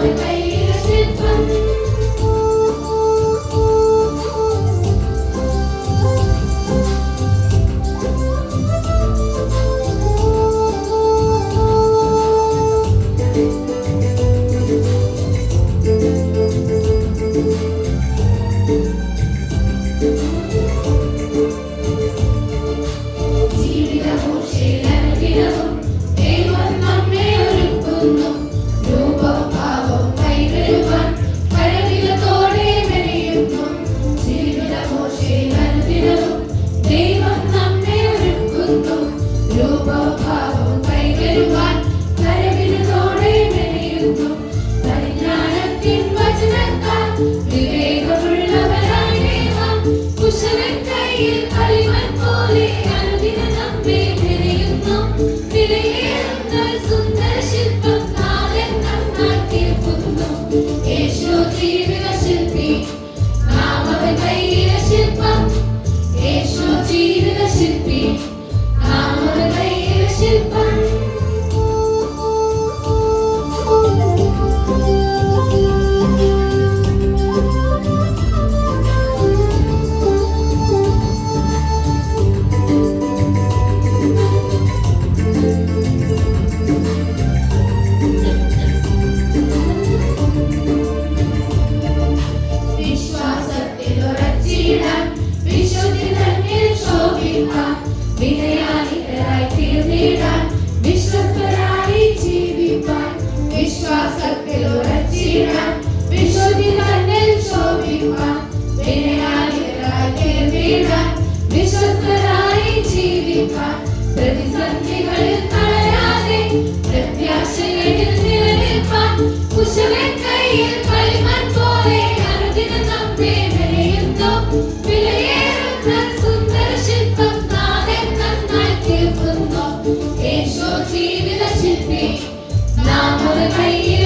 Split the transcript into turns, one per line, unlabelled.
Lord, സ്നേഹാനിതരായി തീർന്നിടാൻ വിശ്വസ്തരായി ജീവിപ്പാൻ വിശ്വാസത്തിൽ ഉറച്ചിടാൻ വിശ്വതി തന്നിൽ ശോഭിപ്പാൻ വിനയാനിതരായി തീർന്നിടാൻ വിശ്വസ്തരായി ജീവിപ്പാൻ പ്രതിസന്ധികളിൽ തളരാതെ പ്രത്യാശകളിൽ നിലനിൽപ്പാൻ കുശവെ കയ്യിൽ കളിമൺ പോലെ അനുദിനം നമ്മെ വിലയുന്നു വിലയേറും Hallelujah.